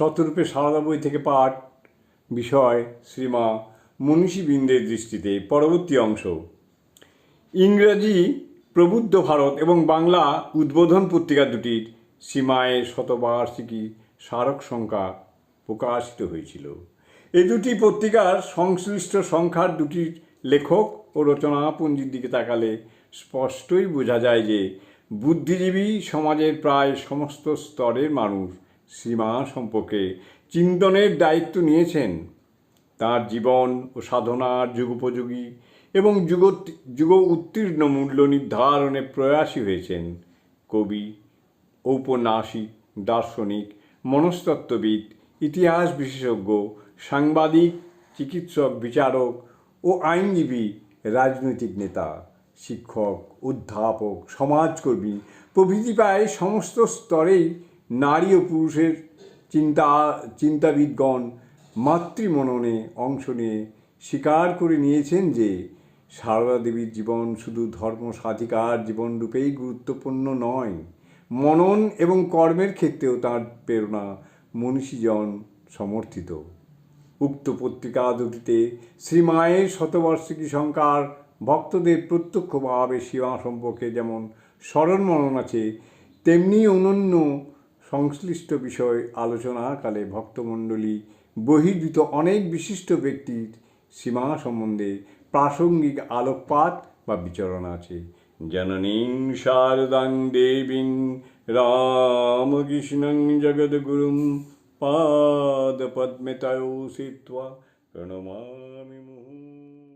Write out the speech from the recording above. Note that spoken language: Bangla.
শতরূপে সারদা বই থেকে পাঠ বিষয় শ্রীমা মনীষীবৃন্দের দৃষ্টিতে পরবর্তী অংশ। ইংরেজি প্রবুদ্ধ ভারত এবং বাংলা উদ্বোধন পত্রিকা দুটির সীমায়ের শতবার্ষিকী স্মারক সংখ্যা প্রকাশিত হয়েছিল। এই দুটি পত্রিকার সংশ্লিষ্ট সংখ্যার দুটির লেখক ও রচনাপঞ্জির দিকে তাকালে স্পষ্টই বোঝা যায় যে বুদ্ধিজীবী সমাজের প্রায় সমস্ত স্তরের মানুষ সীমা সম্পর্কে চিন্তনের দায়িত্ব নিয়েছেন। তার জীবন ও সাধনার যুগোপযোগী এবং যুগ যুগ উত্তীর্ণ মূল্য নির্ধারণে প্রয়াসী হয়েছেন। কবি, ঔপন্যাসিক, দার্শনিক, মনস্তত্ত্ববিদ, ইতিহাস বিশেষজ্ঞ, সাংবাদিক, চিকিৎসক, বিচারক ও আইনজীবী, রাজনৈতিক নেতা, শিক্ষক, অধ্যাপক, সমাজকর্মী প্রভৃতি প্রায় সমস্ত স্তরেই নারী ও পুরুষের চিন্তা, চিন্তাবিদগণ মাতৃমননে অংশ নিয়ে স্বীকার করে নিয়েছেন যে সারদা দেবীর জীবন শুধু ধর্ম সাধিকার জীবনরূপেই গুরুত্বপূর্ণ নয়। মনন এবং কর্মের ক্ষেত্রেও তার প্রেরণা মনীষীজন সমর্থিত। উক্ত পত্রিকা দুটিতে শ্রীমায়ের শতবার্ষিকী সংখ্যার ভক্তদের প্রত্যক্ষভাবে সীমা সম্পর্কে যেমন স্মরণ মনন আছে, তেমনি অনন্য সংশ্লিষ্ট বিষয় আলোচনাকালে ভক্তমণ্ডলী বহির্ভূত অনেক বিশিষ্ট ব্যক্তির সীমা সম্বন্ধে প্রাসঙ্গিক আলোকপাত বা বিচরণ আছে। জননীং শারদাং দেবীং রামকৃষ্ণং জগদ্গুরুং পাদপদ্মে তয়ো সিত্বা প্রণমামি মুহুর্মুহুঃ